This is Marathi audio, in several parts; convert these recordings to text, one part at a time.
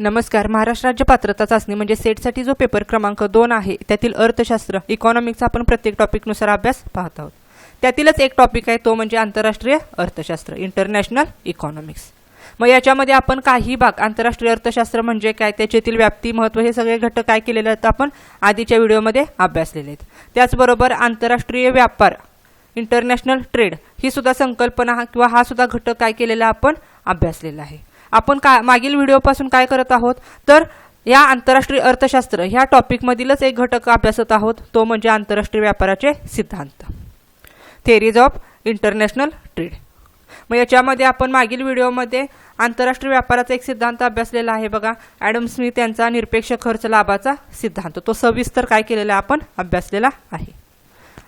नमस्कार. महाराष्ट्र राज्य पात्रता चाचणी म्हणजे सेटसाठी जो पेपर क्रमांक दोन आहे त्यातील अर्थशास्त्र इकॉनॉमिक्सचा आपण प्रत्येक टॉपिकनुसार अभ्यास पाहत आहोत. त्यातीलच एक टॉपिक आहे तो म्हणजे आंतरराष्ट्रीय अर्थशास्त्र इंटरनॅशनल इकॉनॉमिक्स मग याच्यामध्ये आपण काही भाग आंतरराष्ट्रीय अर्थशास्त्र म्हणजे काय त्याच्यातील व्याप्ती महत्त्व हे सगळे घटक काय केलेले आहेत आपण आधीच्या व्हिडिओमध्ये अभ्यासलेले आहेत. त्याचबरोबर आंतरराष्ट्रीय व्यापार इंटरनॅशनल ट्रेड ही सुद्धा संकल्पना हा- किंवा हा सुद्धा घटक काय केलेला आपण अभ्यासलेला आहे. आपण का मागील व्हिडिओपासून काय करत आहोत? तर या आंतरराष्ट्रीय अर्थशास्त्र ह्या टॉपिकमधीलच एक घटक अभ्यासत आहोत तो म्हणजे आंतरराष्ट्रीय व्यापाराचे सिद्धांत. थेरीज ऑफ इंटरनॅशनल ट्रेड मग याच्यामध्ये आपण मागील व्हिडिओमध्ये आंतरराष्ट्रीय व्यापाराचा एक सिद्धांत अभ्यासलेला आहे बघा. ॲडम स्मिथ यांचा निरपेक्ष खर्च लाभाचा सिद्धांत. तो सविस्तर काय केलेला आहे? आपण अभ्यासलेला आहे.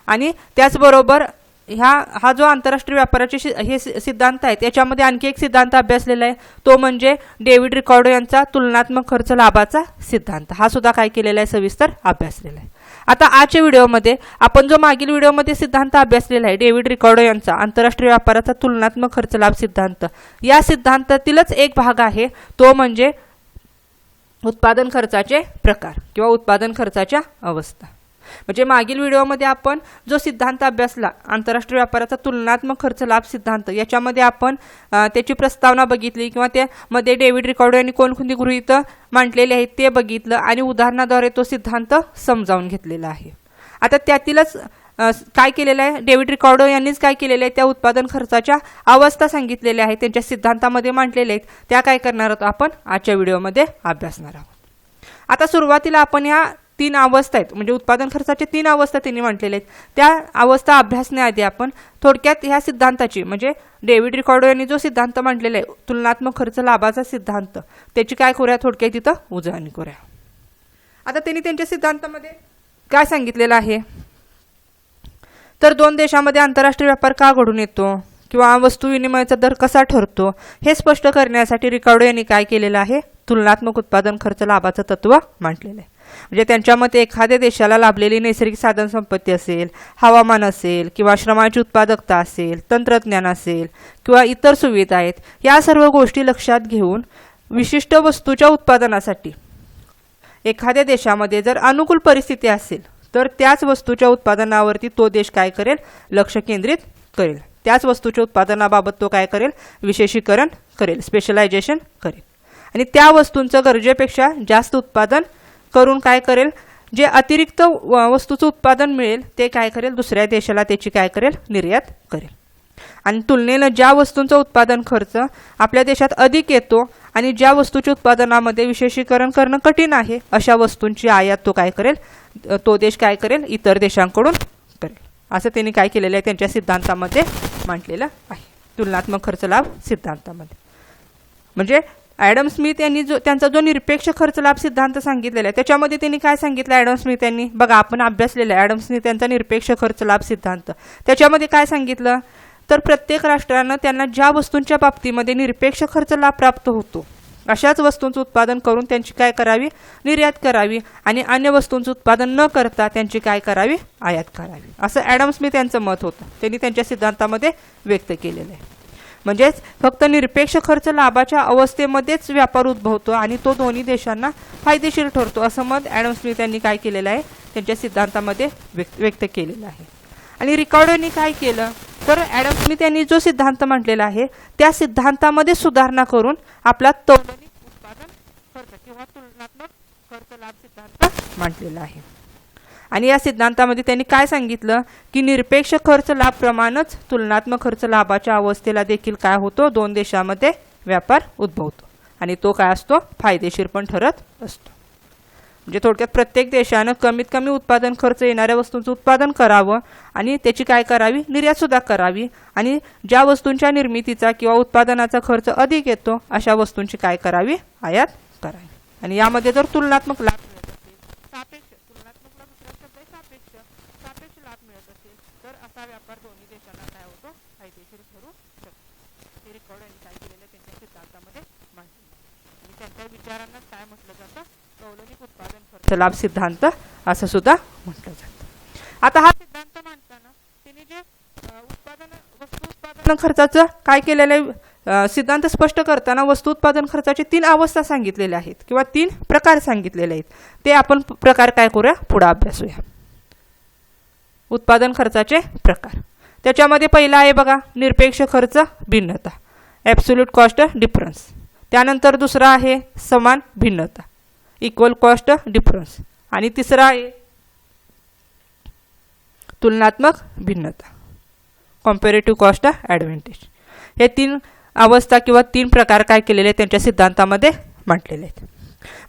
आणि त्याचबरोबर ह्या हा जो आंतरराष्ट्रीय व्यापाराचे हे सि- सिद्धांत आहेत याच्यामध्ये आणखी एक सिद्धांत अभ्यासलेला आहे. तो म्हणजे डेव्हिड रिकॉर्डो यांचा तुलनात्मक खर्च लाभाचा सिद्धांत. हा सुद्धा काय केलेला आहे सविस्तर अभ्यासलेला आहे. आता आजच्या व्हिडिओमध्ये आपण जो मागील व्हिडिओमध्ये सिद्धांत अभ्यासलेला आहे डेव्हिड रिकॉर्डो यांचा आंतरराष्ट्रीय व्यापाराचा तुलनात्मक खर्च लाभ सिद्धांत या सिद्धांतातीलच एक भाग आहे. तो म्हणजे उत्पादन खर्चाचे प्रकार किंवा उत्पादन खर्चाच्या अवस्था. म्हणजे मागील व्हिडिओमध्ये आपण जो सिद्धांत अभ्यासला आंतरराष्ट्रीय व्यापाराचा तुलनात्मक खर्च लाभ सिद्धांत याच्यामध्ये आपण त्याची प्रस्तावना बघितली किंवा त्यामध्ये डेव्हिड रिकॉर्डो यांनी कोणकोणती गृहित मांडलेले आहेत ते बघितलं आणि उदाहरणाद्वारे तो सिद्धांत समजावून घेतलेला आहे. आता त्यातीलच काय केलेलं आहे? डेव्हिड रिकॉर्डो यांनीच काय केलेलं आहे? त्या उत्पादन खर्चाच्या अवस्था सांगितलेल्या आहेत त्यांच्या सिद्धांतामध्ये मांडलेल्या आहेत. त्या काय करणार आहोत आपण? आजच्या व्हिडिओमध्ये अभ्यासणार आहोत. आता सुरुवातीला आपण या तीन अवस्था आहेत. म्हणजे उत्पादन खर्चाचे तीन अवस्था त्यांनी म्हटलेल्या आहेत. त्या अवस्था अभ्यासण्याआधी आपण थोडक्यात ह्या सिद्धांताची म्हणजे डेव्हिड रिकॉर्डो यांनी जो सिद्धांत मांडलेला आहे तुलनात्मक खर्च लाभाचा सिद्धांत त्याची काय करूया थोडक्यात तिथं? उजळणी करूया. आता त्यांनी त्यांच्या सिद्धांतामध्ये काय सांगितलेलं आहे? तर दोन देशामध्ये आंतरराष्ट्रीय व्यापार का घडून येतो? किंवा वस्तू विनिमयाचा दर कसा ठरतो? हे स्पष्ट करण्यासाठी रिकार्डो यांनी काय केलेलं आहे? तुलनात्मक उत्पादन खर्च लाभाचं तत्व मांडलेलं आहे. म्हणजे त्यांच्या मते एखाद्या देशाला लाभलेली नैसर्गिक साधन संपत्ती असेल हवामान असेल किंवा श्रमाची उत्पादकता असेल तंत्रज्ञान असेल किंवा इतर सुविधा आहेत या सर्व गोष्टी लक्षात घेऊन विशिष्ट वस्तूच्या उत्पादनासाठी एखाद्या देशामध्ये जर अनुकूल परिस्थिती असेल तर त्याच वस्तूच्या उत्पादनावरती तो देश काय करेल? लक्ष केंद्रित करेल. त्याच वस्तूच्या उत्पादनाबाबत तो काय करेल? विशेषीकरण करेल स्पेशलायझेशन करेल. आणि त्या वस्तूंचं गरजेपेक्षा जास्त उत्पादन करून काय करेल? जे अतिरिक्त व- वस्तूचं उत्पादन मिळेल ते काय करेल? दुसऱ्या देशाला त्याची काय करेल? निर्यात करेल. आणि तुलनेनं ज्या वस्तूंचा उत्पादन खर्च आपल्या देशात अधिक येतो आणि ज्या वस्तूच्या उत्पादनामध्ये विशेषीकरण करणं कठीण आहे अशा वस्तूंची आयात तो काय करेल? तो देश काय करेल? इतर देशांकडून करेल. असं त्यांनी काय केलेलं आहे? त्यांच्या सिद्धांतामध्ये मांडलेलं आहे. तुलनात्मक खर्च लाभ सिद्धांतामध्ये. म्हणजे ॲडम स्मिथ यांनी जो त्यांचा जो निरपेक्ष खर्च लाभ सिद्धांत सांगितलेला आहे त्याच्यामध्ये त्यांनी काय सांगितलं ॲडम स्मिथ यांनी? बघा आपण अभ्यासलेला आहे ॲडम स्मिथ यांचा निरपेक्ष खर्च लाभ सिद्धांत. त्याच्यामध्ये काय सांगितलं? तर प्रत्येक राष्ट्रानं त्यांना ज्या वस्तूंच्या बाबतीमध्ये निरपेक्ष खर्च लाभ प्राप्त होतो अशाच वस्तूंचं उत्पादन करून त्यांची काय करावी? निर्यात करावी. आणि अन्य वस्तूंचं उत्पादन न करता त्यांची काय करावी? आयात करावी. असं ॲडम स्मिथ यांचं मत होतं. त्यांनी त्यांच्या सिद्धांतामध्ये व्यक्त केलेलं आहे. म्हणजेच फक्त निरपेक्ष खर्च लाभाच्या अवस्थेमध्येच व्यापार उद्भवतो आणि तो दोन्ही देशांना फायदेशीर ठरतो असं मत ॲडम स्मिथ यांनी काय केलेलं आहे त्यांच्या सिद्धांतामध्ये व्यक्त व्यक्त केलेलं आहे. आणि रिकॉर्डोनी काय केलं? तर ॲडम स्मिथ यांनी जो सिद्धांत मांडलेला आहे त्या सिद्धांतामध्ये सुधारणा करून आपला तौलनिक उत्पादन खर्च किंवा तुलनात्मक खर्च लाभ सिद्धांत मांडलेला आहे. आणि या सिद्धांतामध्ये त्यांनी काय सांगितलं? की निरपेक्ष खर्च लाभप्रमाणच तुलनात्मक खर्च लाभाच्या अवस्थेला देखील काय होतो? दोन देशामध्ये व्यापार उद्भवतो. आणि तो काय असतो? फायदेशीर पण ठरत असतो. म्हणजे थोडक्यात प्रत्येक देशानं कमीत कमी उत्पादन खर्च येणाऱ्या वस्तूंचं उत्पादन करावं आणि त्याची काय करावी? निर्यातसुद्धा करावी. आणि ज्या वस्तूंच्या निर्मितीचा किंवा उत्पादनाचा खर्च अधिक येतो अशा वस्तूंची काय करावी? आयात करावी. आणि यामध्ये जर तुलनात्मक लाभ मिळत असेल सापेक्ष तुलनात्मकला दुसरा शब्द आहे सापेक्ष सापेक्ष लाभ मिळत असेल तर असा व्यापार दोन्ही देशांना काय होतो फायदेशीर ठरू शकतो हे रेकॉर्ड यांनी काय केलेलं आहे त्यांच्या सिद्धांतामध्ये मांडलेलं आहे. विचारांना काय म्हटलं जातं? कौलनिक उत्पादन खर्च लाभ सिद्धांत असं सुद्धा म्हटलं जातं. आता हा सिद्धांत मांडताना तिने जे अ, उत्पादन खर्चाचं काय केलेलं आहे? सिद्धांत स्पष्ट करताना वस्तू उत्पादन खर्चाचे तीन अवस्था सांगितलेल्या आहेत किंवा तीन प्रकार सांगितलेले आहेत. ते आपण प्रकार काय करूया? पुढे अभ्यासूया उत्पादन खर्चाचे प्रकार. त्याच्यामध्ये पहिला आहे बघा निरपेक्ष खर्च भिन्नता. ॲब्सोल्यूट कॉस्ट डिफरन्स त्यानंतर दुसरा आहे समान भिन्नता इक्वल कॉस्ट डिफरन्स आणि तिसरा आहे तुलनात्मक भिन्नता कॉम्पेरेटिव्ह कॉस्ट ॲडव्हान्टेज हे तीन अवस्था किंवा तीन प्रकार काय केलेले आहेत त्यांच्या सिद्धांतामध्ये मांडलेले आहेत.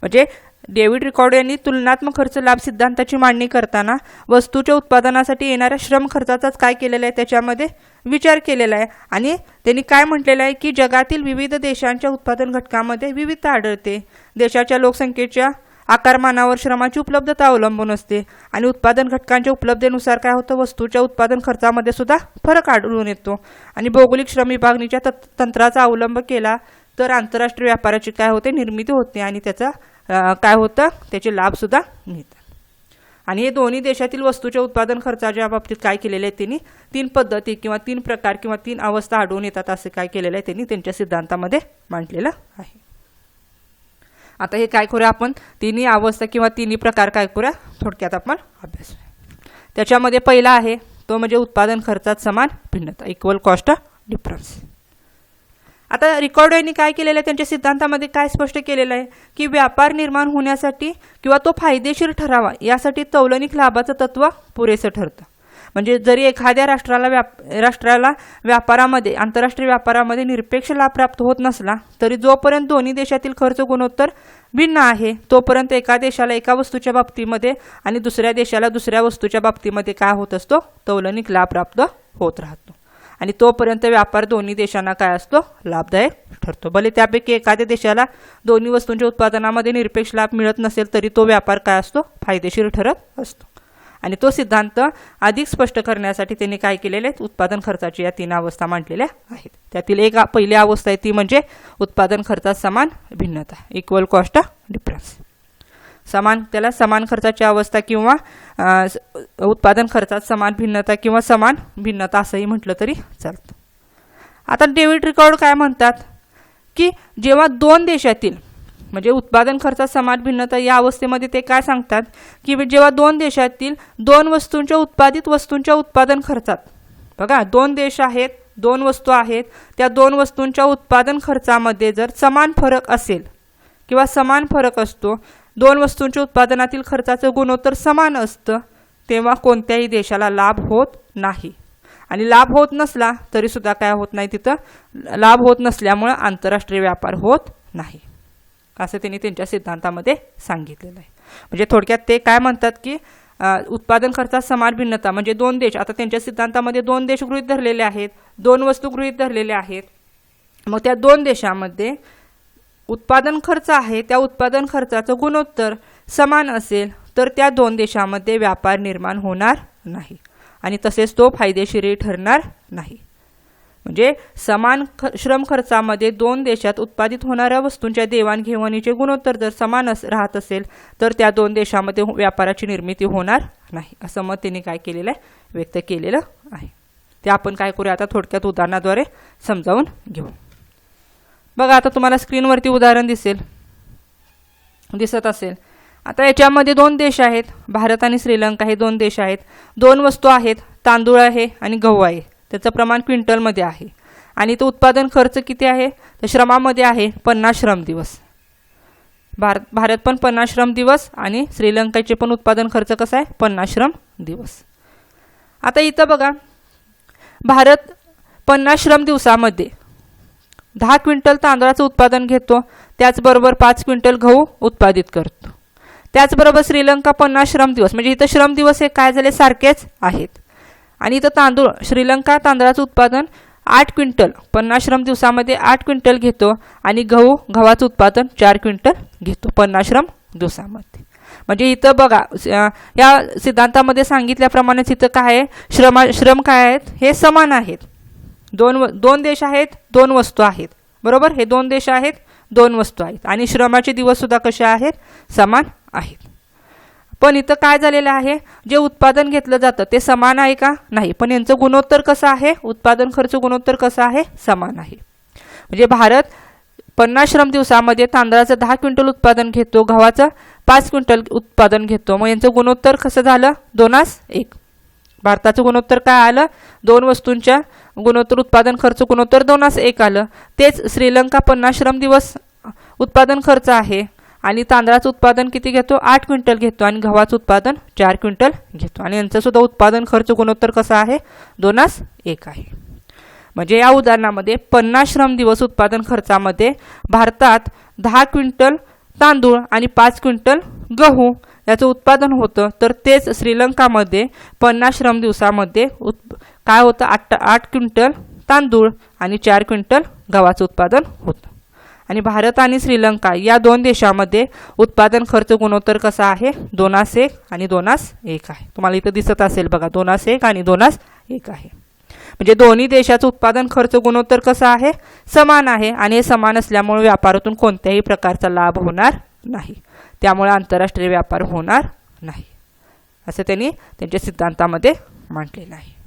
म्हणजे डेव्हिड रिकॉर्ड यांनी तुलनात्मक खर्च लाभ सिद्धांताची मांडणी करताना वस्तूच्या उत्पादनासाठी येणाऱ्या श्रम खर्चाचाच काय केलेलं आहे त्याच्यामध्ये विचार केलेला आहे. आणि त्यांनी काय म्हटलेलं आहे की जगातील विविध देशांच्या उत्पादन घटकामध्ये विविधता आढळते. देशाच्या लोकसंख्येच्या आकारमानावर श्रमाची उपलब्धता अवलंबून असते. आणि उत्पादन घटकांच्या उपलब्धतेनुसार काय होतं? वस्तूच्या उत्पादन खर्चामध्ये सुद्धा फरक आढळून येतो. आणि भौगोलिक श्रम विभागणीच्या तत तंत्राचा अवलंब केला तर आंतरराष्ट्रीय व्यापाराची काय होते? निर्मिती होते. आणि त्याचा काय होतं? त्याचे लाभसुद्धा मिळतात. आणि हे दोन्ही देशातील वस्तूच्या उत्पादन खर्चाच्या बाबतीत काय केलेले आहे त्यांनी? तीन पद्धती किंवा तीन प्रकार किंवा तीन अवस्था आढळून येतात असे काय केलेलं आहे त्यांनी त्यांच्या सिद्धांतामध्ये मांडलेलं आहे. आता हे काय करूया आपण? तिन्ही अवस्था किंवा तिन्ही प्रकार काय करूया? थोडक्यात आपण अभ्यास त्याच्यामध्ये पहिला आहे तो म्हणजे उत्पादन खर्चात समान भिन्नता इक्वल कॉस्ट डिफरन्स आता रिकॉर्ड यांनी काय केलेलं आहे? त्यांच्या सिद्धांतामध्ये काय स्पष्ट केलेलं आहे? की व्यापार निर्माण होण्यासाठी किंवा तो फायदेशीर ठरावा यासाठी तौलनिक लाभाचं तत्व पुरेसं ठरतं. म्हणजे जरी एखाद्या राष्ट्राला व्याप राष्ट्राला व्यापारामध्ये आंतरराष्ट्रीय व्यापारामध्ये निरपेक्ष लाभ प्राप्त होत नसला तरी जोपर्यंत दोन्ही देशातील खर्च गुणोत्तर भिन्न आहे तोपर्यंत एका देशाला एका वस्तूच्या बाबतीमध्ये आणि दुसऱ्या देशाला दुसऱ्या वस्तूच्या बाबतीमध्ये काय होत असतो? तौलनिक लाभ प्राप्त होत राहतो. आणि तोपर्यंत व्यापार दोन्ही देशांना काय असतो? लाभदायक ठरतो. भले त्यापैकी एखाद्या देशाला दोन्ही वस्तूंच्या उत्पादनामध्ये निरपेक्ष लाभ मिळत नसेल तरी तो व्यापार काय असतो? फायदेशीर ठरत असतो. आणि तो सिद्धांत अधिक स्पष्ट करण्यासाठी त्यांनी काय केलेले आहेत? उत्पादन खर्चाची या तीन अवस्था मांडलेल्या आहेत. त्यातील एक पहिली अवस्था आहे ती म्हणजे उत्पादन खर्चात समान भिन्नता इक्वल कॉस्ट डिफरन्स समान त्याला समान खर्चाची अवस्था किंवा उत्पादन खर्चात समान भिन्नता किंवा समान भिन्नता असंही म्हटलं तरी चालतं. आता डेव्हिड रिकॉर्ड काय म्हणतात? की जेव्हा दोन देशातील म्हणजे उत्पादन खर्चात समान भिन्नता या अवस्थेमध्ये ते काय सांगतात? की जेव्हा दोन देशातील दोन वस्तूंच्या उत्पादित वस्तूंच्या उत्पादन खर्चात बघा दोन देश आहेत दोन वस्तू आहेत त्या दोन वस्तूंच्या उत्पादन खर्चामध्ये जर समान फरक असेल किंवा समान फरक असतो दोन वस्तूंच्या उत्पादनातील खर्चाचं गुणोत्तर समान असतं तेव्हा कोणत्याही देशाला लाभ होत नाही. आणि लाभ होत नसला तरीसुद्धा काय होत नाही तिथं? लाभ होत नसल्यामुळं आंतरराष्ट्रीय व्यापार होत नाही. असं त्यांनी त्यांच्या सिद्धांतामध्ये सांगितलेलं आहे. म्हणजे थोडक्यात ते काय म्हणतात की उत्पादन खर्चात समान भिन्नता म्हणजे दोन देश आता त्यांच्या सिद्धांतामध्ये दोन देश गृहीत धरलेले आहेत दोन वस्तू गृहीत धरलेल्या आहेत. मग त्या दोन देशामध्ये उत्पादन खर्च आहे त्या उत्पादन खर्चाचं गुणोत्तर समान असेल तर त्या दोन देशामध्ये व्यापार निर्माण होणार नाही. आणि तसेच तो फायदेशीरही ठरणार नाही. म्हणजे समान ख श्रम खर्चामध्ये दोन देशात उत्पादित होणाऱ्या वस्तूंच्या देवाणघेवाणीचे गुणोत्तर जर समान अस राहत असेल तर त्या दोन देशामध्ये हो- व्यापाराची निर्मिती होणार नाही असं मत त्यांनी काय केलेलं आहे? व्यक्त केलेलं आहे. ते आपण काय करूया? आता थोडक्यात उदाहरणाद्वारे समजावून घेऊ. बघा आता तुम्हाला स्क्रीनवरती उदाहरण दिसेल. दिसत असेल. आता याच्यामध्ये दोन देश आहेत. भारत आणि श्रीलंका हे दोन देश आहेत. दोन वस्तू आहेत. तांदूळ आहे आणि गहू आहे. त्याचं प्रमाण क्विंटलमध्ये आहे. आणि तो उत्पादन खर्च किती आहे? तर श्रमामध्ये आहे पन्नास श्रम दिवस. भारत भारत पण पन्नास श्रम दिवस आणि श्रीलंकेचे पण उत्पादन खर्च कसा आहे? पन्नास श्रम दिवस. आता इथं बघा भारत पन्नास श्रम दिवसामध्ये दहा क्विंटल तांदळाचं उत्पादन घेतो त्याचबरोबर पाच क्विंटल गहू उत्पादित करतो. त्याचबरोबर श्रीलंका पन्नास श्रम दिवस म्हणजे इथं श्रम दिवस हे काय झाले? सारखेच आहेत. आणि इथं तांदूळ श्रीलंका तांदळाचं उत्पादन आठ क्विंटल पन्नास श्रम दिवसामध्ये आठ क्विंटल घेतो आणि गहू गव्हाचं उत्पादन चार क्विंटल घेतो पन्नास श्रम दिवसामध्ये. म्हणजे इथं बघा या सिद्धांतामध्ये सांगितल्याप्रमाणेच इथं काय आहे? श्रमा श्रम काय आहेत? हे समान आहेत. दोन व- दोन देश आहेत दोन वस्तू आहेत. बरोबर? हे दोन देश आहेत दोन वस्तू आहेत. आणि श्रमाचे दिवससुद्धा कसे आहेत? समान आहेत. पण इथं काय झालेलं आहे? जे उत्पादन घेतलं जातं ते समान आहे का? नाही. पण यांचं गुणोत्तर कसं आहे? उत्पादन खर्च गुणोत्तर कसं आहे? समान आहे. म्हणजे भारत पन्नास श्रम दिवसामध्ये तांदळाचं दहा क्विंटल उत्पादन घेतो गव्हाचं पाच क्विंटल उत्पादन घेतो. मग यांचं गुणोत्तर कसं झालं? दोनास एक. भारताचं गुणोत्तर काय आलं? दोन वस्तूंच्या गुणोत्तर उत्पादन खर्च गुणोत्तर दोनास एक आलं. तेच श्रीलंका पन्नास श्रम दिवस उत्पादन खर्च आहे. आणि तांदळाचं उत्पादन किती घेतो? आठ क्विंटल घेतो. आणि गव्हाचं उत्पादन चार क्विंटल घेतो. आणि यांचंसुद्धा उत्पादन खर्च गुणोत्तर कसं आहे? दोनास एक आहे. म्हणजे या उदाहरणामध्ये पन्नास श्रम दिवस उत्पादन खर्चामध्ये भारतात दहा क्विंटल तांदूळ आणि पाच क्विंटल गहू याचं उत्पादन होतं. तर तेच श्रीलंकामध्ये पन्नास श्रम दिवसामध्ये उत् काय होतं? आठ आठ क्विंटल तांदूळ आणि चार क्विंटल गव्हाचं उत्पादन होतं. आणि भारत आणि श्रीलंका या दोन देशामध्ये उत्पादन खर्च गुणोत्तर कसा आहे? दोनास एक आणि दोनास एक आहे. तुम्हाला इथं दिसत असेल बघा दोनास एक आणि दोनास एक आहे. म्हणजे दोन्ही देशाचं उत्पादन खर्च गुणोत्तर कसं आहे? समान आहे आणि हे समान असल्यामुळे व्यापारातून कोणत्याही प्रकारचा लाभ होणार नाही. त्यामुळे आंतरराष्ट्रीय व्यापार होणार नाही. असं त्यांनी त्यांच्या सिद्धांतामध्ये मांडलेलं आहे.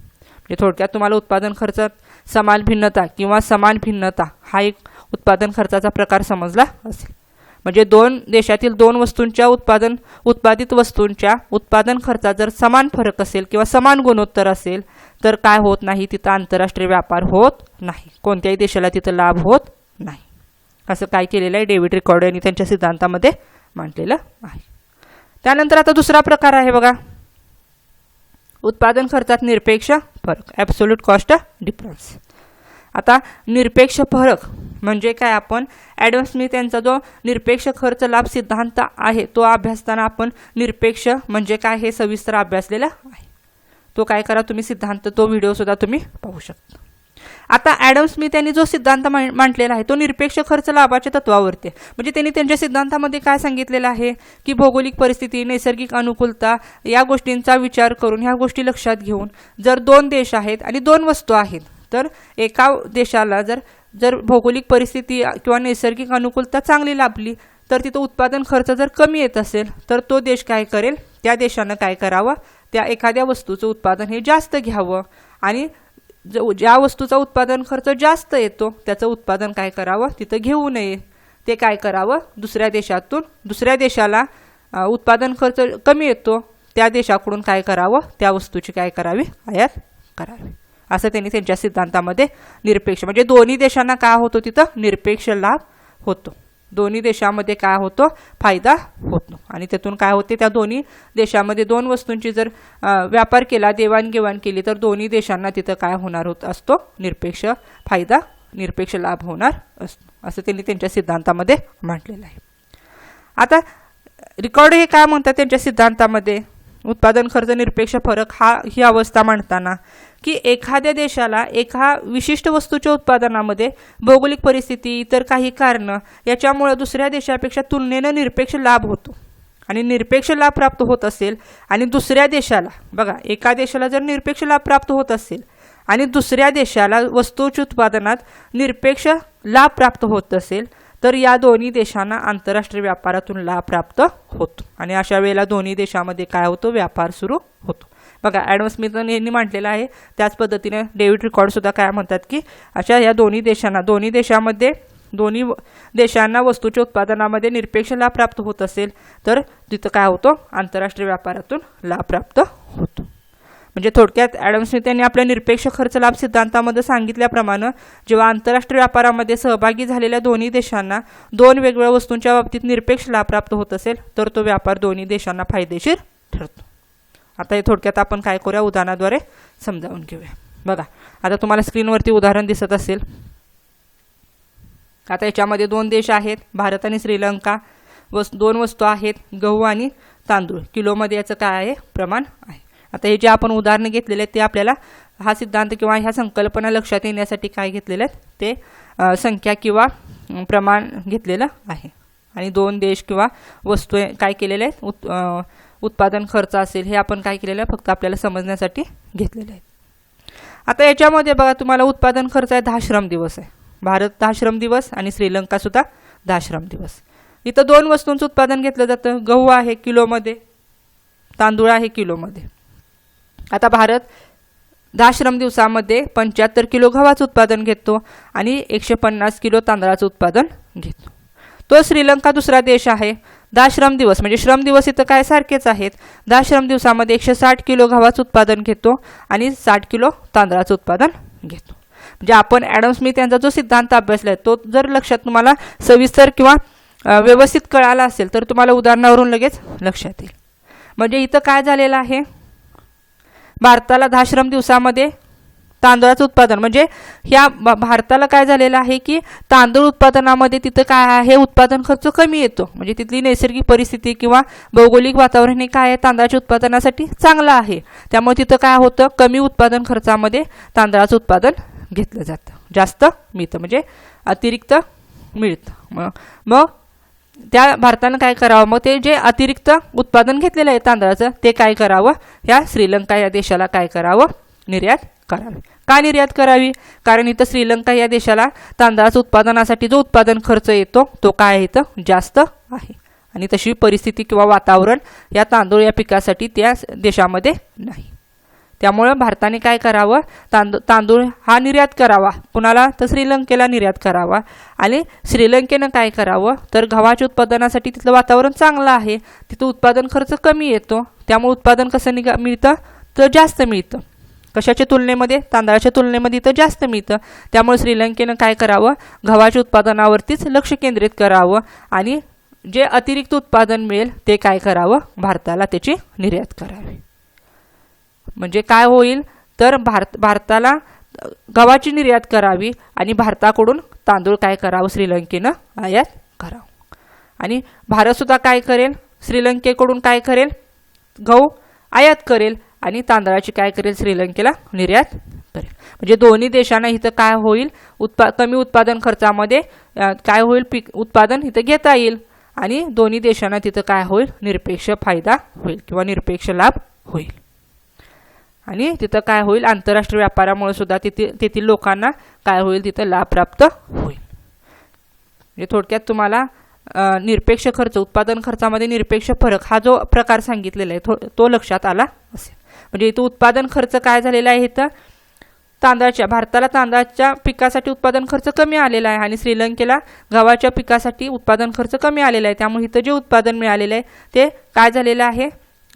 म्हणजे थोडक्यात तुम्हाला उत्पादन खर्चात समान भिन्नता किंवा समान भिन्नता हा एक उत्पादन खर्चाचा प्रकार समजला असेल. म्हणजे दोन देशातील दोन वस्तूंच्या उत्पादन उत्पादित वस्तूंच्या उत्पादन खर्चात जर समान फरक असेल किंवा समान गुणोत्तर असेल तर काय होत नाही? तिथं आंतरराष्ट्रीय व्यापार होत नाही. कोणत्याही देशाला तिथं लाभ होत नाही. असं काय केलेलं आहे डेव्हिड रिकॉर्ड यांनी त्यांच्या सिद्धांतामध्ये मांडलेलं आहे. त्यानंतर आता दुसरा प्रकार आहे बघा. उत्पादन खर्चात निरपेक्ष फरक ॲब्सोल्यूट कॉस्ट डिफरन्स आता निरपेक्ष फरक म्हणजे काय? आपण ॲडम स्मिथ यांचा जो निरपेक्ष खर्च लाभ सिद्धांत आहे तो अभ्यासताना आपण निरपेक्ष म्हणजे काय हे सविस्तर अभ्यासलेला आहे. तो काय करा तुम्ही सिद्धांत तो व्हिडिओसुद्धा तुम्ही पाहू शकता. आता ॲडम स्मिथ यांनी जो सिद्धांत मां- मांडलेला आहे तो निरपेक्ष खर्च लाभाच्या तत्वावरती म्हणजे त्यांनी त्यांच्या सिद्धांतामध्ये काय सांगितलेलं आहे? की भौगोलिक परिस्थिती नैसर्गिक अनुकूलता या गोष्टींचा विचार करून ह्या गोष्टी लक्षात घेऊन जर दोन देश आहेत आणि दोन वस्तू आहेत तर एका देशाला जर जर भौगोलिक परिस्थिती किंवा नैसर्गिक अनुकूलता चांगली लाभली तर तिथं उत्पादन खर्च जर कमी येत असेल तर तो देश काय करेल? त्या देशानं काय करावं? त्या एखाद्या वस्तूचं उत्पादन हे जास्त घ्यावं आणि ज्या वस्तूचा उत्पादन खर्च जास्त येतो त्याचं उत्पादन काय करावं? तिथं घेऊ नये. ते काय करावं? दुसऱ्या देशातून दुसऱ्या देशाला उत्पादन खर्च कमी येतो त्या देशाकडून काय करावं? त्या वस्तूची काय करावी? आयात करावी. असं त्यांनी त्यांच्या सिद्धांतामध्ये निरपेक्ष म्हणजे दोन्ही देशांना काय होतो तिथं? निरपेक्ष लाभ होतो. दोन्ही देशामध्ये काय होतो? फायदा होतो. आणि त्यातून काय होते? त्या दोन्ही देशामध्ये दोन वस्तूंची जर व्यापार केला देवाणघेवाण केली तर दोन्ही देशांना तिथं काय होणार होत असतो? निरपेक्ष फायदा निरपेक्ष लाभ होणार असतो असं त्यांनी त्यांच्या सिद्धांतामध्ये मांडलेलं आहे. आता रिकॉर्ड हे काय म्हणतात त्यांच्या सिद्धांतामध्ये? उत्पादन खर्च निरपेक्ष फरक हा ही अवस्था मांडताना की एखाद्या देशाला एका विशिष्ट वस्तूच्या उत्पादनामध्ये भौगोलिक परिस्थिती इतर काही कारणं याच्यामुळे दुसऱ्या देशापेक्षा तुलनेनं निरपेक्ष लाभ होतो. आणि निरपेक्ष लाभ प्राप्त होत असेल आणि दुसऱ्या देशाला बघा एका देशाला जर निरपेक्ष लाभ प्राप्त होत असेल आणि दुसऱ्या देशाला वस्तूच्या उत्पादनात निरपेक्ष लाभ प्राप्त होत असेल तर या दोन्ही देशांना आंतरराष्ट्रीय व्यापारातून लाभ प्राप्त होतो. आणि अशा वेळेला दोन्ही देशामध्ये काय होतो? व्यापार सुरू होतो. बघा ॲडम स्मिथन यांनी म्हटलेलं आहे त्याच पद्धतीने डेव्हिड रिकॉर्डसुद्धा काय म्हणतात की अशा या दोन्ही देशांना दोन्ही देशामध्ये दोन्ही देशांना वस्तूच्या उत्पादनामध्ये निरपेक्ष लाभ प्राप्त होत असेल तर तिथं काय होतो? आंतरराष्ट्रीय व्यापारातून लाभ प्राप्त होतो. म्हणजे थोडक्यात ॲडम स्मिथ यांनी आपल्या निरपेक्ष खर्च लाभ सिद्धांतामध्ये सांगितल्याप्रमाणे जेव्हा आंतरराष्ट्रीय व्यापारामध्ये सहभागी झालेल्या दोन्ही देशांना दोन वेगवेगळ्या वस्तूंच्या बाबतीत निरपेक्ष लाभ प्राप्त होत असेल तर तो व्यापार दोन्ही देशांना फायदेशीर ठरतो. आता हे थोडक्यात आपण काय करूया? उदाहरणाद्वारे समजावून घेऊया. बघा आता तुम्हाला स्क्रीनवरती उदाहरण दिसत असेल. आता याच्यामध्ये दोन देश आहेत भारत आणि श्रीलंका. वस् दोन वस्तू आहेत गहू आणि तांदूळ. किलोमध्ये याचं काय आहे? प्रमाण आहे. आता हे जे आपण उदाहरणं घेतलेले आहेत ते आपल्याला हा सिद्धांत किंवा ह्या संकल्पना लक्षात येण्यासाठी काय घेतलेले आहेत ते संख्या किंवा प्रमाण घेतलेलं आहे. आणि दोन देश किंवा वस्तू आहे- काय केलेले आहेत उत उत्पादन खर्च असेल हे आपण काय केलेलं आहे फक्त आपल्याला समजण्यासाठी घेतलेलं आहे. आता याच्यामध्ये बघा तुम्हाला उत्पादन खर्च आहे दहा श्रम दिवस आहे. भारत दहा श्रम दिवस आणि श्रीलंकासुद्धा दहा श्रम दिवस. इथं दोन वस्तूंचं उत्पादन घेतलं जातं. गहू आहे किलोमध्ये तांदूळ आहे किलोमध्ये. आता भारत दहा श्रम दिवसामध्ये पंच्याहत्तर किलो गव्हाचं उत्पादन घेतो आणि एकशे पन्नास किलो तांदळाचं उत्पादन घेतो. तो श्रीलंका दुसरा देश आहे. दहा श्रम दिवस म्हणजे श्रम दिवस इथं काय सारखेच आहेत? दहा श्रम दिवसामध्ये एकशे साठ किलो गव्हाचं उत्पादन घेतो आणि साठ किलो तांदळाचं उत्पादन घेतो. म्हणजे आपण ॲडम स्मिथ यांचा जो सिद्धांत अभ्यासला आहे तो जर लक्षात तुम्हाला सविस्तर किंवा व्यवस्थित कळाला असेल तर तुम्हाला उदाहरणावरून लगेच लक्षात येईल. म्हणजे इथं काय झालेलं आहे? भारताला दहा श्रम दिवसामध्ये तांदळाचं उत्पादन. म्हणजे ह्या भा- भारताला काय झालेलं आहे की तांदूळ उत्पादनामध्ये तिथं काय आहे उत्पादन खर्च कमी येतो. म्हणजे तिथली नैसर्गिक परिस्थिती किंवा भौगोलिक वातावरण हे काय आहे तांदळाच्या उत्पादनासाठी चांगलं आहे. त्यामुळे तिथं काय होतं कमी उत्पादन खर्चामध्ये तांदळाचं उत्पादन घेतलं जातं. जास्त मिळतं म्हणजे अतिरिक्त मिळतं. मग मग त्या भारतानं काय करावं? मग ते जे अतिरिक्त उत्पादन घेतलेलं आहे तांदळाचं ते काय करावं? ह्या श्रीलंका या देशाला काय करावं? निर्यात करावी. का निर्यात करावी? कारण इथं श्रीलंका या देशाला तांदळाचं उत्पादनासाठी जो उत्पादन खर्च येतो तो काय इथं? जास्त आहे. आणि तशी परिस्थिती किंवा वातावरण या तांदूळ या पिकासाठी त्या देशामध्ये नाही. त्यामुळं भारताने काय करावं? तांदूळ तांदूळ हा निर्यात करावा. कुणाला? तर श्रीलंकेला निर्यात करावा. आणि श्रीलंकेनं काय करावं? तर गव्हाच्या उत्पादनासाठी तिथलं वातावरण चांगलं आहे. तिथं उत्पादन खर्च कमी येतो. त्यामुळे उत्पादन कसं निघा मिळतं? तर जास्त मिळतं. कशाच्या तुलनेमध्ये? तांदळाच्या तुलनेमध्ये तर जास्त मिळतं. त्यामुळे श्रीलंकेनं काय करावं? गव्हाच्या उत्पादनावरतीच लक्ष केंद्रित करावं. आणि जे अतिरिक्त उत्पादन मिळेल ते काय करावं? भारताला त्याची निर्यात करावी. म्हणजे काय होईल? तर भारत भारताला गव्हाची निर्यात करावी आणि भारताकडून तांदूळ काय करावं? श्रीलंकेनं आयात करावं. आणि भारतसुद्धा काय करेल? श्रीलंकेकडून काय करेल? गहू आयात करेल आणि तांदळाची काय करेल? श्रीलंकेला निर्यात करेल. म्हणजे दोन्ही देशांना इथं काय होईल? उत्पा कमी उत्पादन खर्चामध्ये काय होईल? पीक उत्पादन इथं घेता येईल. आणि दोन्ही देशांना तिथं काय होईल? निरपेक्ष फायदा होईल किंवा निरपेक्ष लाभ होईल. आणि तिथं काय होईल? आंतरराष्ट्रीय व्यापारामुळे सुद्धा तिथे तेथील लोकांना काय होईल? तिथं लाभ प्राप्त होईल. म्हणजे थोडक्यात तुम्हाला निरपेक्ष खर्च उत्पादन खर्चामध्ये निरपेक्ष फरक हा जो प्रकार सांगितलेला आहे तो तो लक्षात आला असेल. म्हणजे इथं उत्पादन खर्च काय झालेला आहे? इथं तांदळाच्या भारताला तांदळाच्या पिकासाठी उत्पादन खर्च कमी आलेला आहे आणि श्रीलंकेला गव्हाच्या पिकासाठी उत्पादन खर्च कमी आलेला आहे. त्यामुळे इथं जे उत्पादन मिळालेलं आहे ते काय झालेलं आहे?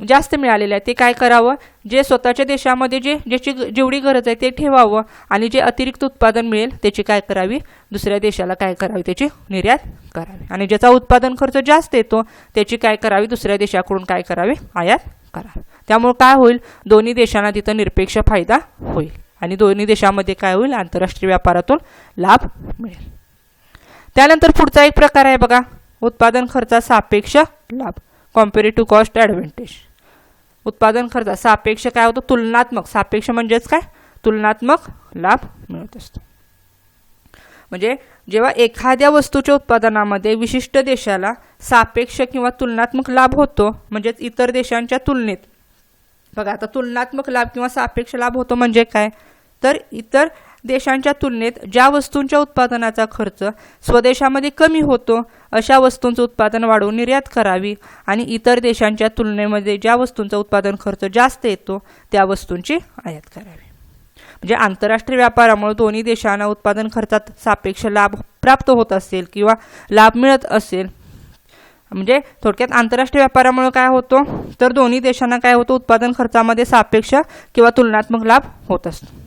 जास्त मिळालेलं आहे. ते काय करावं? जे स्वतःच्या देशामध्ये जे ज्याची जेवढी गरज आहे ते ठेवावं आणि जे अतिरिक्त उत्पादन मिळेल त्याची काय करावी? दुसऱ्या देशाला काय करावी? त्याची निर्यात करावी. आणि ज्याचा उत्पादन खर्च जास्त येतो त्याची काय करावी? दुसऱ्या देशाकडून काय करावी? आयात करावी. त्यामुळे काय होईल? दोन्ही देशांना तिथं निरपेक्ष फायदा होईल. आणि दोन्ही देशामध्ये काय होईल? आंतरराष्ट्रीय व्यापारातून लाभ मिळेल. त्यानंतर पुढचा एक प्रकार आहे बघा. उत्पादन खर्चा सापेक्ष लाभ. कॉम्पेरेटिव्ह कॉस्ट ॲडव्हान्टेज उत्पादन खर्च सापेक्ष काय होतं? तुलनात्मक. सापेक्ष म्हणजेच काय? तुलनात्मक लाभ मिळत असतो. म्हणजे जेव्हा एखाद्या वस्तूच्या उत्पादनामध्ये विशिष्ट देशाला सापेक्ष किंवा तुलनात्मक लाभ होतो म्हणजेच इतर देशांच्या तुलनेत. बघा आता तुलनात्मक लाभ किंवा सापेक्ष लाभ होतो म्हणजे काय? तर इतर देशांच्या तुलनेत ज्या वस्तूंच्या उत्पादनाचा खर्च स्वदेशामध्ये कमी होतो अशा वस्तूंचं उत्पादन वाढवून निर्यात करावी आणि इतर देशांच्या तुलनेमध्ये ज्या वस्तूंचा उत्पादन खर्च जास्त येतो त्या वस्तूंची आयात करावी. म्हणजे आंतरराष्ट्रीय व्यापारामुळे दोन्ही देशांना उत्पादन खर्चात सापेक्ष लाभ प्राप्त होत असेल किंवा लाभ मिळत असेल. म्हणजे थोडक्यात आंतरराष्ट्रीय व्यापारामुळे काय होतो? तर दोन्ही देशांना काय होतं? उत्पादन खर्चामध्ये सापेक्ष किंवा तुलनात्मक लाभ होत असतो.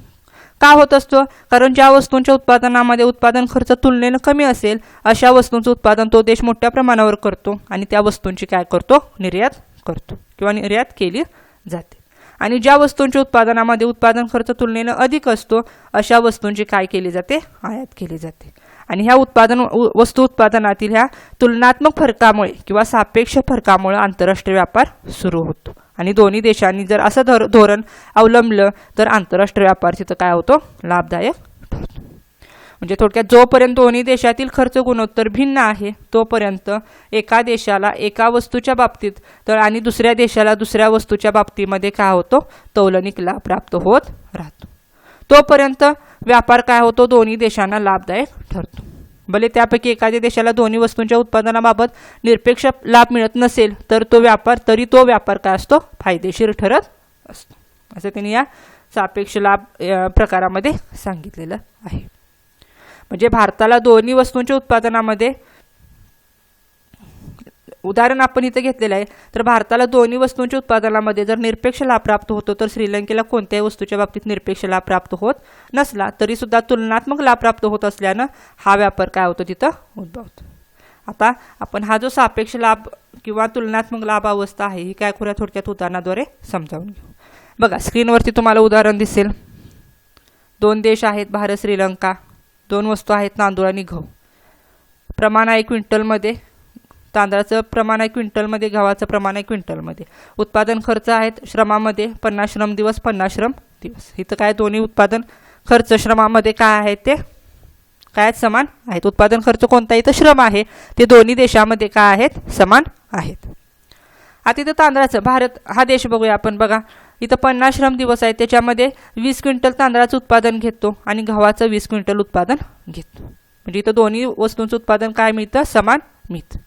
का होत असतो? कारण ज्या वस्तूंच्या उत्पादनामध्ये उत्पादन खर्च तुलनेनं कमी असेल अशा वस्तूंचं उत्पादन तो देश मोठ्या प्रमाणावर करतो आणि त्या वस्तूंची काय करतो? निर्यात करतो किंवा निर्यात केली जाते. आणि ज्या वस्तूंच्या उत्पादनामध्ये उत्पादन खर्च तुलनेनं अधिक असतो अशा वस्तूंची काय केली जाते? आयात केली जाते. आणि ह्या उत्पादन वस्तू उत्पादनातील ह्या तुलनात्मक फरकामुळे किंवा सापेक्ष फरकामुळे आंतरराष्ट्रीय व्यापार सुरू होतो. आणि दोन्ही देशांनी जर असं धोर धोरण अवलंबलं तर आंतरराष्ट्रीय व्यापार तिथं काय होतो? लाभदायक ठरतो. म्हणजे थोडक्यात जोपर्यंत दोन्ही देशातील खर्च गुणोत्तर भिन्न आहे तोपर्यंत एका देशाला एका वस्तूच्या बाबतीत तर आणि दुसऱ्या देशाला दुसऱ्या वस्तूच्या बाबतीमध्ये काय होतो? तौलनिक लाभ प्राप्त होत राहतो. तोपर्यंत व्यापार काय होतो? दोन्ही देशांना लाभदायक ठरतो. भले त्यापैकी एखाद्या देशाला दोन्ही वस्तूंच्या उत्पादनाबाबत निरपेक्ष लाभ मिळत नसेल तर तो व्यापार तरी तो व्यापार काय असतो? फायदेशीर ठरत असतो. असं त्यांनी या सापेक्ष लाभ प्रकारामध्ये सांगितलेलं आहे. म्हणजे भारताला दोन्ही वस्तूंच्या उत्पादनामध्ये उदाहरण आपण इथं घेतलेलं आहे. तर भारताला दोन्ही वस्तूंच्या उत्पादनामध्ये जर निरपेक्ष लाभ प्राप्त होतो तर श्रीलंकेला कोणत्याही वस्तूच्या बाबतीत निरपेक्ष लाभ प्राप्त होत नसला तरी सुद्धा तुलनात्मक लाभ प्राप्त होत असल्यानं हा व्यापार काय होतो तिथं? उद्भवतो. आता आपण हा जो सापेक्ष लाभ किंवा तुलनात्मक लाभ अवस्था आहे ही काय करूया थोडक्यात उदाहरणाद्वारे समजावून घेऊ. बघा स्क्रीनवरती तुम्हाला उदाहरण दिसेल. दोन देश आहेत भारत श्रीलंका. दोन वस्तू आहेत तांदूळ आणि गहू प्रमाण आहे क्विंटलमध्ये तांदळाचं प्रमाण आहे क्विंटलमध्ये गव्हाचं प्रमाण आहे क्विंटलमध्ये. उत्पादन खर्च आहेत श्रमामध्ये पन्नास श्रम दिवस पन्नास श्रम दिवस. इथं काय दोन्ही उत्पादन खर्च श्रमामध्ये काय आहेत ते? काय आहेत? समान आहेत. उत्पादन खर्च कोणता? इथं श्रम आहे. ते दोन्ही देशामध्ये काय आहेत? समान आहेत. आता इथं तांदळाचं भारत हा देश बघूया आपण बघा. इथं पन्नास श्रम दिवस आहेत. त्याच्यामध्ये वीस क्विंटल तांदळाचं उत्पादन घेतो आणि गव्हाचं वीस क्विंटल उत्पादन घेतो. म्हणजे इथं दोन्ही वस्तूंचं उत्पादन काय मिळतं? समान मिळतं.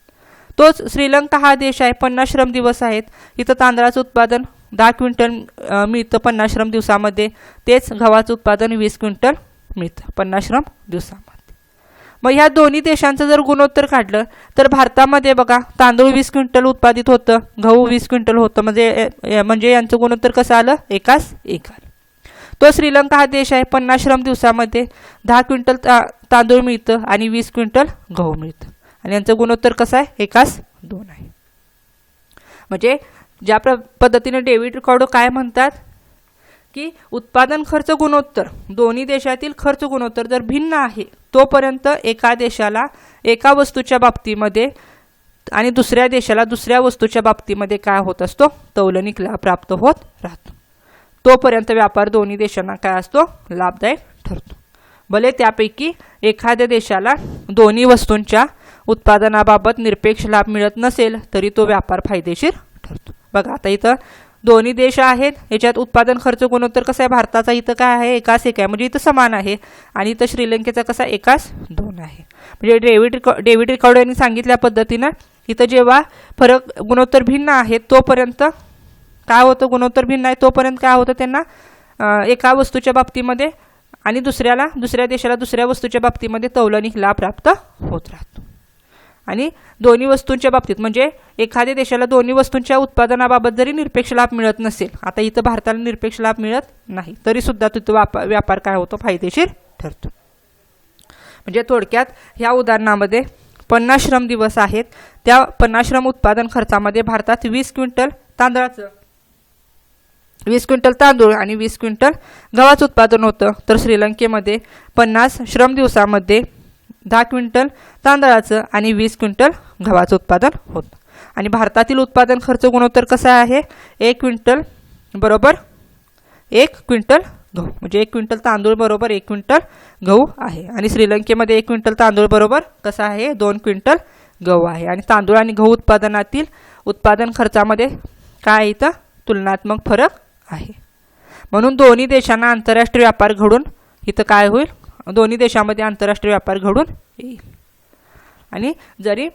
तोच श्रीलंका हा देश आहे पन्नास श्रम दिवस आहेत. इथं तांदळाचं उत्पादन दहा क्विंटल मिळतं पन्नास श्रम दिवसामध्ये. तेच गव्हाचं उत्पादन वीस क्विंटल मिळतं पन्नास श्रम दिवसामध्ये. मग ह्या दोन्ही देशांचं जर गुणोत्तर काढलं तर भारतामध्ये बघा तांदूळ वीस क्विंटल उत्पादित होतं गहू वीस क्विंटल होतं. म्हणजे म्हणजे यांचं गुणोत्तर कसं आलं? एकाच एक आलं. तो श्रीलंका हा देश आहे पन्नास श्रम दिवसामध्ये दहा क्विंटल ता तांदूळ मिळतं आणि वीस क्विंटल गहू मिळतं. आणि यांचं गुणोत्तर कसं आहे? एकाच दोन आहे. म्हणजे ज्या प्र पद्धतीने डेव्हिड रिकॉर्डो काय म्हणतात? की उत्पादन खर्च गुणोत्तर. दोन्ही देशातील खर्च गुणोत्तर जर भिन्न आहे तोपर्यंत एका देशाला एका वस्तूच्या बाबतीमध्ये आणि दुसऱ्या देशाला दुसऱ्या वस्तूच्या बाबतीमध्ये काय होत असतो? तौलनिक लाभ प्राप्त होत राहतो. तोपर्यंत व्यापार दोन्ही देशांना काय असतो? लाभदायक ठरतो. भले त्यापैकी एखाद्या देशाला दोन्ही वस्तूंच्या उत्पादनाबाबत निरपेक्ष लाभ मिळत नसेल तरी तो व्यापार फायदेशीर ठरतो. बघा आता इथं दोन्ही देश आहेत. याच्यात उत्पादन खर्च गुणोत्तर कसं आहे? भारताचा इथं काय आहे? एकाच एक आहे. म्हणजे इथं समान आहे. आणि इथं श्रीलंकेचा कसा? एकाच दोन आहे. म्हणजे डेव्हिड रिकॉ डेव्हिड रिकॉर्ड यांनी सांगितल्या पद्धतीनं इथं जेव्हा फरक गुणोत्तर भिन्न आहे तोपर्यंत काय होतं? गुणोत्तर भिन्न आहे तोपर्यंत काय होतं त्यांना? एका वस्तूच्या बाबतीमध्ये आणि दुसऱ्याला दुसऱ्या देशाला दुसऱ्या वस्तूच्या बाबतीमध्ये तौलनिक लाभ प्राप्त होत राहतो. आणि दोन्ही वस्तूंच्या बाबतीत म्हणजे एखाद्या देशाला दोन्ही वस्तूंच्या उत्पादनाबाबत जरी निरपेक्ष लाभ मिळत नसेल आता इथं भारताला निरपेक्ष लाभ मिळत नाही तरी सुद्धा तिथं व्यापार व्यापार काय होतो? फायदेशीर ठरतो. म्हणजे थोडक्यात ह्या उदाहरणामध्ये पन्नास श्रम दिवस आहेत. त्या पन्नास श्रम उत्पादन खर्चामध्ये भारतात वीस क्विंटल तांदळाचं वीस क्विंटल तांदूळ आणि वीस क्विंटल गव्हाचं उत्पादन होतं. तर श्रीलंकेमध्ये पन्नास श्रम दिवसामध्ये दहा क्विंटल तांदळाचं आणि वीस क्विंटल गव्हाचं उत्पादन होतं. आणि भारतातील उत्पादन खर्च गुणोत्तर कसा आहे? एक क्विंटल बरोबर एक क्विंटल गहू. म्हणजे एक क्विंटल तांदूळ बरोबर एक क्विंटल गहू आहे. आणि श्रीलंकेमध्ये एक क्विंटल तांदूळ बरोबर कसा आहे? दोन क्विंटल गहू आहे. आणि तांदूळ आणि गहू उत्पादनातील उत्पादन खर्चामध्ये काय इथं? तुलनात्मक फरक आहे. म्हणून दोन्ही देशांना आंतरराष्ट्रीय व्यापार घडून इथं काय होईल? दोन्ही देशामध्ये आंतरराष्ट्रीय व्यापार घडून येईल. आणि जरी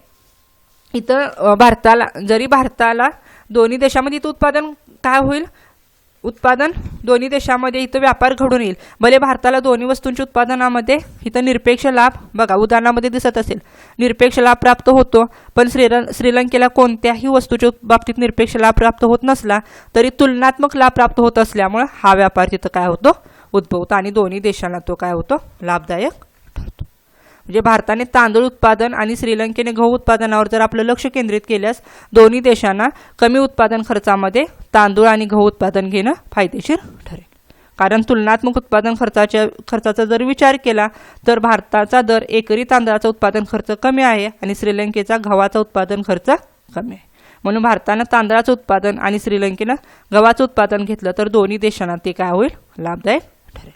इथं भारताला जरी भारताला दोन्ही देशामध्ये इथं उत्पादन काय होईल? उत्पादन दोन्ही देशामध्ये इथं व्यापार घडून येईल. भले भारताला दोन्ही वस्तूंच्या उत्पादनामध्ये इथं निरपेक्ष लाभ बघा उदाहरणामध्ये दिसत असेल. निरपेक्ष लाभ प्राप्त होतो पण श्रीर श्रीलंकेला कोणत्याही वस्तूच्या बाबतीत निरपेक्ष लाभ प्राप्त होत नसला तरी तुलनात्मक लाभ प्राप्त होत असल्यामुळं हा व्यापार तिथं काय होतो? उद्भवतो आणि दोन्ही देशांना तो काय होतो? लाभदायक ठरतो. म्हणजे भारताने तांदूळ उत्पादन आणि श्रीलंकेने गहू उत्पादनावर जर आपलं लक्ष केंद्रित केल्यास दोन्ही देशांना कमी उत्पादन खर्चामध्ये तांदूळ आणि गहू उत्पादन घेणं फायदेशीर ठरेल. कारण तुलनात्मक उत्पादन खर्चाच्या खर्चाचा जर विचार केला तर भारताचा दर एकरी तांदळाचा उत्पादन खर्च कमी आहे आणि श्रीलंकेचा गव्हाचा उत्पादन खर्च कमी आहे. म्हणून भारतानं तांदळाचं उत्पादन आणि श्रीलंकेनं गव्हाचं उत्पादन घेतलं तर दोन्ही देशांना ते काय होईल? लाभदायक ठरेल.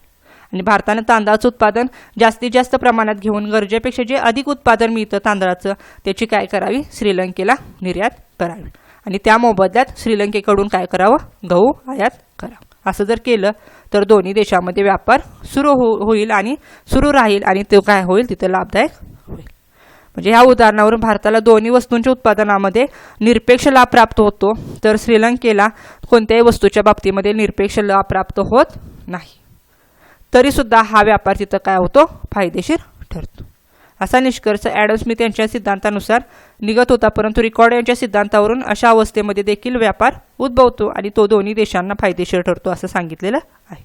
आणि भारतानं तांदळाचं उत्पादन जास्तीत जास्त प्रमाणात घेऊन गरजेपेक्षा जे अधिक उत्पादन मिळतं तांदळाचं त्याची काय करावी? श्रीलंकेला निर्यात करावी. आणि त्या मोबदल्यात श्रीलंकेकडून काय करावं? गहू आयात करावं. असं जर केलं तर दोन्ही देशामध्ये व्यापार सुरू हो होईल आणि सुरू राहील आणि तो काय होईल? तिथं लाभदायक होईल. म्हणजे ह्या उदाहरणावरून भारताला दोन्ही वस्तूंच्या उत्पादनामध्ये निरपेक्ष लाभ प्राप्त होतो तर श्रीलंकेला कोणत्याही वस्तूच्या बाबतीमध्ये निरपेक्ष लाभ प्राप्त होत नाही. तरीसुद्धा हा व्यापार तिथं काय होतो? फायदेशीर ठरतो. असा निष्कर्ष ॲडम स्मिथ यांच्या सिद्धांतानुसार निघत होता परंतु रिकॉर्ड यांच्या सिद्धांतावरून अशा अवस्थेमध्ये देखील व्यापार उद्भवतो आणि तो दोन्ही देशांना फायदेशीर ठरतो असं सांगितलेलं आहे.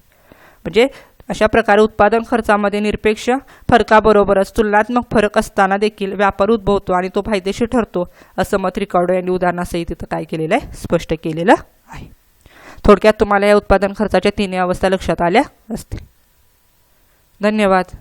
म्हणजे अशा प्रकारे उत्पादन खर्चामध्ये निरपेक्ष फरकाबरोबरच तुलनात्मक फरक असताना देखील व्यापार उद्भवतो आणि तो फायदेशीर ठरतो असं मत रिकॉर्डो यांनी उदाहरणासहित तिथं काय केलेलं आहे? स्पष्ट केलेलं आहे. थोडक्यात तुम्हाला या उत्पादन खर्चाच्या तिन्ही अवस्था लक्षात आल्या असतील. धन्यवाद.